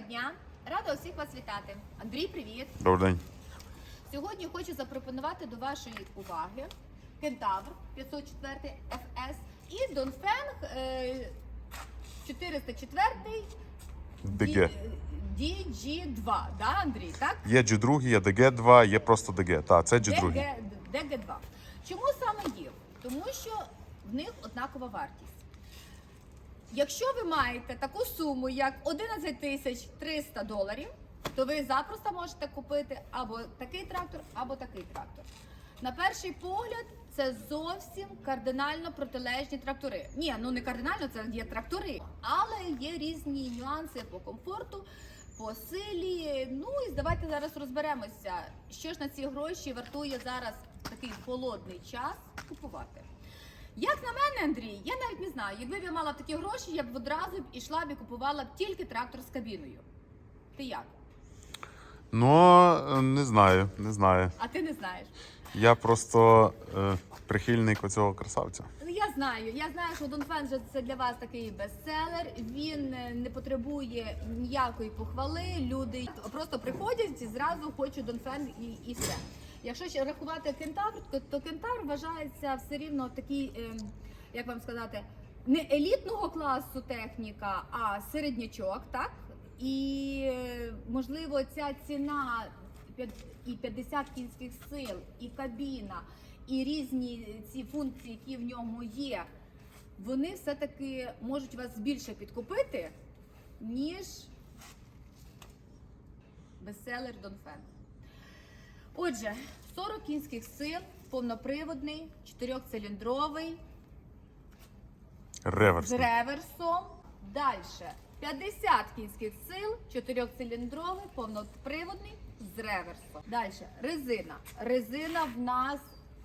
дня! Рада усіх вас вітати. Андрій, привіт! Добрий день. Сьогодні хочу запропонувати до вашої уваги Кентавр 504 FS і Донфенг е, 404 ДГ. DG2, да, Андрій? Так? Є G2, є DG2, є просто DG. Так, це G2. DG, DG2. Чому саме їх? Тому що в них однакова вартість. Якщо ви маєте таку суму, як 11 тисяч 300 доларів, то ви запросто можете купити або такий трактор, або такий трактор. На перший погляд, це зовсім кардинально протилежні трактори. Ні, ну не кардинально, це є трактори, але є різні нюанси по комфорту, по силі. Ну і давайте зараз розберемося, що ж на ці гроші вартує зараз такий холодний час купувати. Як на мене, Андрій, я навіть не знаю. Якби б я мала такі гроші, я б одразу б ішла б і купувала б тільки трактор з кабіною. Ти як? Ну, не знаю, не знаю. А ти не знаєш? Я просто е, прихильник оцього красавця. Ну, Я знаю, я знаю, що Донфен же це для вас такий бестселер. Він е, не потребує ніякої похвали. Люди просто приходять і зразу хочуть Донфен і, і все. Якщо рахувати кентавр, то, кентавр вважається все рівно такий, е, як вам сказати, не елітного класу техніка, а середнячок, так? І е, можливо ця ціна і 50 кінських сил, і кабіна, і різні ці функції, які в ньому є, вони все-таки можуть вас більше підкупити, ніж бестселер Донфен. Отже, 40 кінських сил, повноприводний, 4-циліндровий, Реверс. з реверсом. Далі 50 кінських сил, 4-циліндровий, повноприводний з реверсом. Далі резина. Резина в нас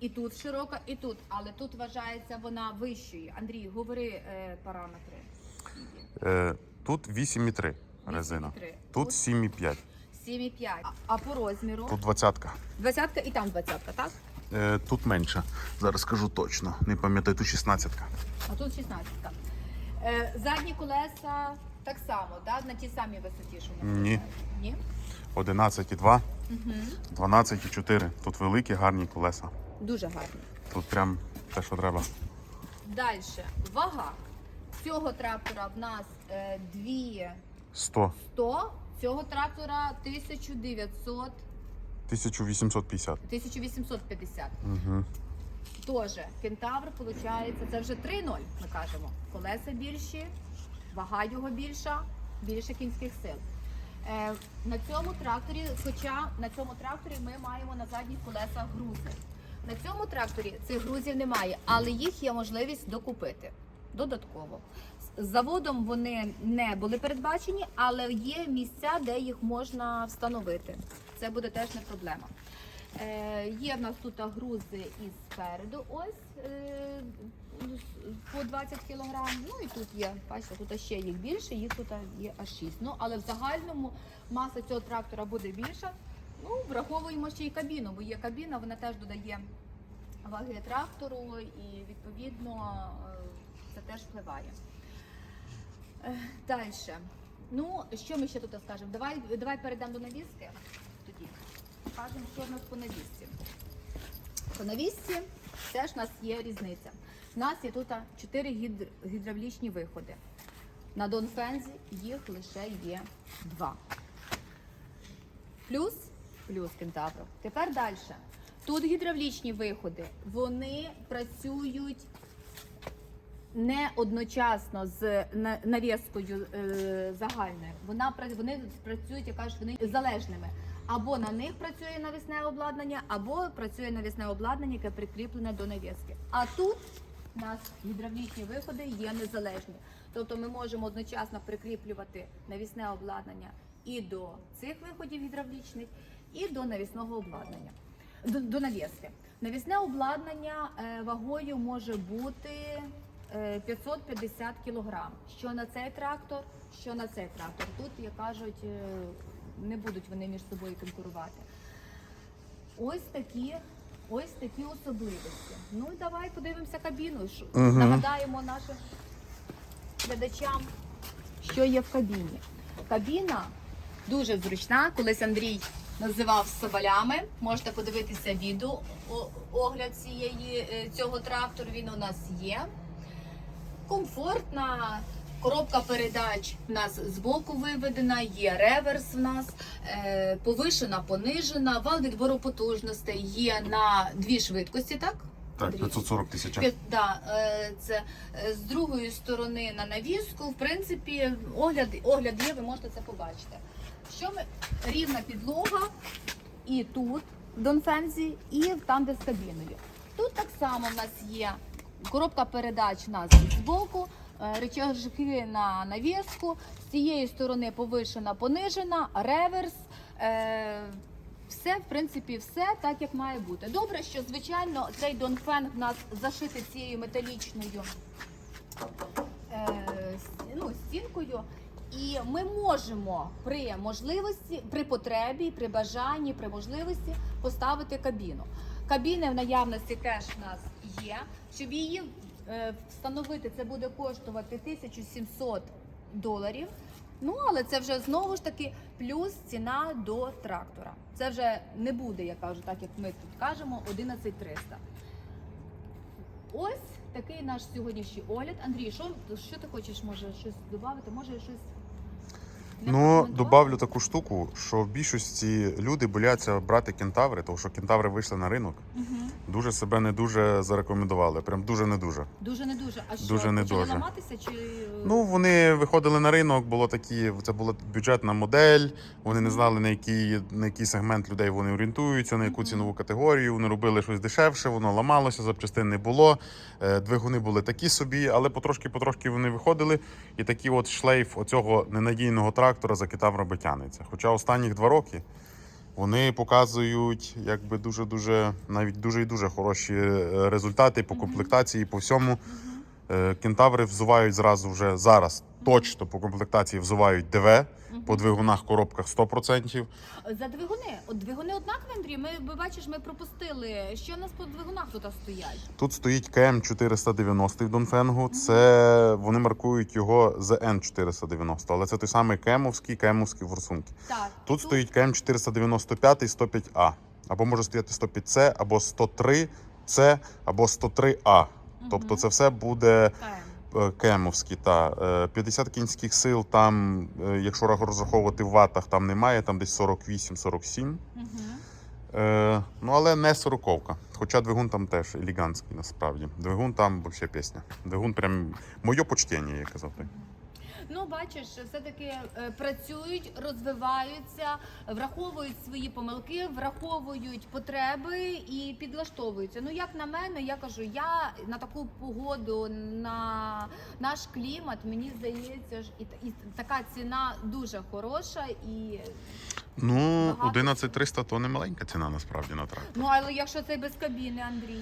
і тут широка, і тут, але тут вважається вона вищою. Андрій, говори е, параметри. Е, тут 8,3 резина. 8,3. Тут 7,5. 7,5. А, а по розміру? Тут 20. Двадцятка і там двадцятка, так? Е, тут менше. Зараз скажу точно. Не пам'ятаю, тут 16. А тут 16. Е, задні колеса так само, да? на тій самій висоті, що ми Ні. Ні? 11,2, Угу. 12,4. Тут великі, гарні колеса. Дуже гарно. Тут прям те, що треба. Далі. Вага. Цього трактора в нас е, 100. 2100, цього трактора 1900, 1850. 1850. Угу. Тоже кентавр, виходить, це вже 3-0, ми кажемо. Колеса більші, вага його більша, більше кінських сил. Е, на цьому тракторі, хоча на цьому тракторі ми маємо на задніх колесах грузи. На цьому тракторі цих грузів немає, але їх є можливість докупити додатково. Заводом вони не були передбачені, але є місця, де їх можна встановити. Це буде теж не проблема. Е, є в нас тут грузи і спереду, ось е, по 20 кг. Ну і тут є, бачите, тут ще їх більше, їх тут є аж 6. Ну, але в загальному маса цього трактора буде більша. Ну, враховуємо ще й кабіну, бо є кабіна, вона теж додає ваги трактору і відповідно е, це теж впливає. Далі. Ну, що ми ще тут скажемо? Давай, давай перейдемо до навіски. Тоді скажемо, що в нас по навісці. По навісці теж у нас є різниця. У нас є тут 4 гідр... гідравлічні виходи. На Донфензі їх лише є 2. Плюс, плюс кентавро. Тепер далі. Тут гідравлічні виходи. Вони працюють не одночасно з на- навіскою е, загальною. Вона вони працюють, як кажуть, вони залежними. Або на них працює навісне обладнання, або працює навісне обладнання, яке прикріплене до навіски. А тут у нас гідравлічні виходи є незалежні. Тобто ми можемо одночасно прикріплювати навісне обладнання і до цих виходів гідравлічних, і до навісного обладнання. До, до навіски. Навісне обладнання е, вагою може бути 550 кг. Що на цей трактор, що на цей трактор. Тут, як кажуть, е, не будуть вони між собою конкурувати. Ось такі, ось такі особливості. Ну і давай подивимося кабіну. Мгм. Нагадаємо нашим глядачам, що є в кабіні. кабіна дуже зручна. Колись Андрій називав соболями. Можете подивитися відео огляд цієї е, цього трактору. Він у нас є. Комфортна. Коробка передач в нас збоку виведена, є реверс в нас, е, повишена, понижена, вал відбору потужностей є на дві швидкості, так? Так, 540 тисяч. Да, е, це е, з другої сторони на навіску. В принципі, огляд, огляд є, ви можете це побачити. Що ми рівна підлога і тут в Донфензі, і там, де з кабіною. Тут так само в нас є коробка передач у нас збоку, е, речажки на навіску, з цієї сторони повишена, понижена, реверс. Е, все, в принципі, все так, як має бути. Добре, що звичайно цей Донфен в нас зашитий цією металічною е, ну, стінкою. І ми можемо при можливості, при потребі, при бажанні, при можливості поставити кабіну. Кабіни в наявності теж в нас є. Щоб її е, встановити, це буде коштувати 1700 доларів. Ну, але це вже знову ж таки плюс ціна до трактора. Це вже не буде, я кажу, так як ми тут кажемо, 11300. Ось такий наш сьогоднішній огляд. Андрій, що, що ти хочеш, може, щось додати? Може, щось. Ну, добавлю таку штуку, що в більшості люди бояться брати кентаври, тому що кентаври вийшли на ринок, Мгм. дуже себе не дуже зарекомендували. Прям дуже не дуже. Дуже не дуже. А що Дуже не почали дуже. ламатися чи Ну, вони виходили на ринок, було такі, це була бюджетна модель. Вони не знали на який, на який сегмент людей вони орієнтуються, на яку цінову категорію. Вони робили щось дешевше, воно ламалося, запчастин не було. Е, Двигуни були такі собі, але потрошки-потрошки вони виходили. І такий от шлейф оцього ненадійного трактора за закитав роботяниця. Хоча останніх два роки. Вони показують якби дуже дуже навіть дуже і дуже хороші е, результати по комплектації, по всьому. Е, Кентаври взувають зразу вже зараз. Точно по комплектації взувають ДВ, по двигунах коробках 100%. За двигуни. От двигуни однакові, Андрій. Ми ви бачиш, ми пропустили. Що у нас по двигунах тут стоять? Тут стоїть КМ 490 в Донфенгу. Це вони маркують його ZN 490, але це той самий кемовський, кемовський форсунки. Так. Тут стоїть КМ 495 105А. Або може стояти 105С, або 103С, або 103А. Тобто це все буде КМ. Е, кемовські. Та Е, 50 кінських сил. Там, е, якщо розраховувати в ватах, там немає, там десь 48-47. Мгм. Е, ну, але не сороковка. Хоча двигун там теж елегантський насправді. Двигун там взагалі пісня. Двигун прям моє почтення, я казав так. Ну, бачиш, все-таки е, працюють, розвиваються, враховують свої помилки, враховують потреби і підлаштовуються. Ну, як на мене, я кажу, я на таку погоду, на наш клімат, мені здається, ж і, і така ціна дуже хороша. І Ну, Багато 11300 то не маленька ціна насправді на трактор. ну, але якщо це без кабіни, Андрій.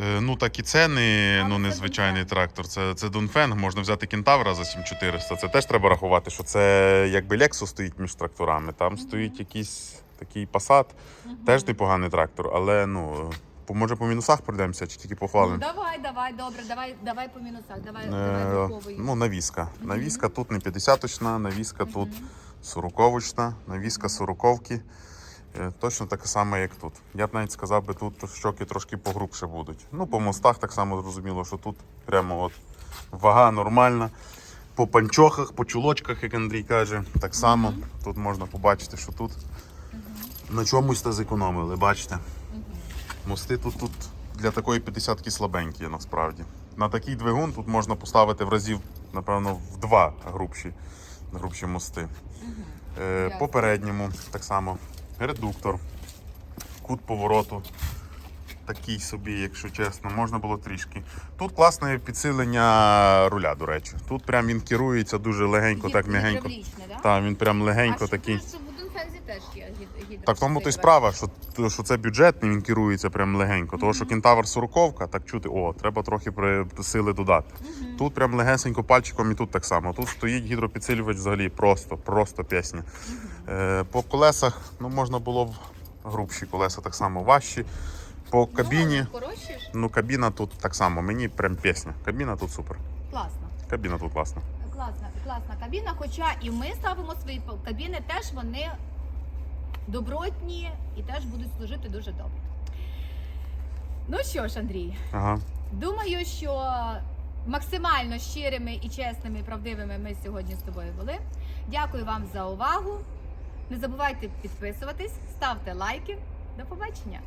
Е, ну так і це не, ну, це не звичайний трактор. Це, це Донфенг, можна взяти кентавра за 7400. Це теж треба рахувати, що це якби Lexus стоїть між тракторами. Там стоїть якийсь такий Passat, теж непоганий трактор, але ну. Може по мінусах пройдемося чи тільки Ну, похвалимо? давай, давай, добре, давай, давай по мінусах. Давай, Е, давай ну, навіска. Мгм. Навіска тут не 50-очна, навіска тут Мгм. 40-очна, навіска 40-ки. Е, Точно така сама, як тут. Я б навіть сказав би, тут щоки трошки погрубше будуть. Ну, по мостах так само зрозуміло, що тут прямо от вага нормальна. По панчохах, по чулочках, як Андрій каже, так само. Мгм. Тут можна побачити, що тут Мгм. на чомусь та зекономили, бачите. Мгм. Мости тут, тут для такої 50-ки слабенькі насправді. На такий двигун тут можна поставити в разів, напевно, в два грубші, грубші мости. Мгм. Е, по передньому так само редуктор, кут повороту. Такий собі, якщо чесно, можна було трішки. Тут класне підсилення руля, до речі. Тут прям він керується дуже легенько, Є так м'ягенько. да? Так, він прям легенько а такий. Що, в Донфензі теж є гід- гідро- Так, тому то й справа, що, що це бюджетний, він керується прям легенько. Тому що кентавр 40 так чути, о, треба трохи при, сили додати. Тут прям легесенько пальчиком і тут так само. Тут стоїть гідропідсилювач взагалі просто, просто пісня. Е, по колесах ну, можна було б грубші колеса так само важчі. По кабіні, Ну, ну кабіна тут так само. Мені прям пісня. Кабіна тут супер. класно. Кабіна тут класна. Класна, класна кабіна. Хоча і ми ставимо свої кабіни, теж вони добротні і теж будуть служити дуже добре. Ну що ж, Андрій, Ага. думаю, що максимально щирими і чесними і правдивими ми сьогодні з тобою були. Дякую вам за увагу. Не забувайте підписуватись, ставте лайки. До побачення!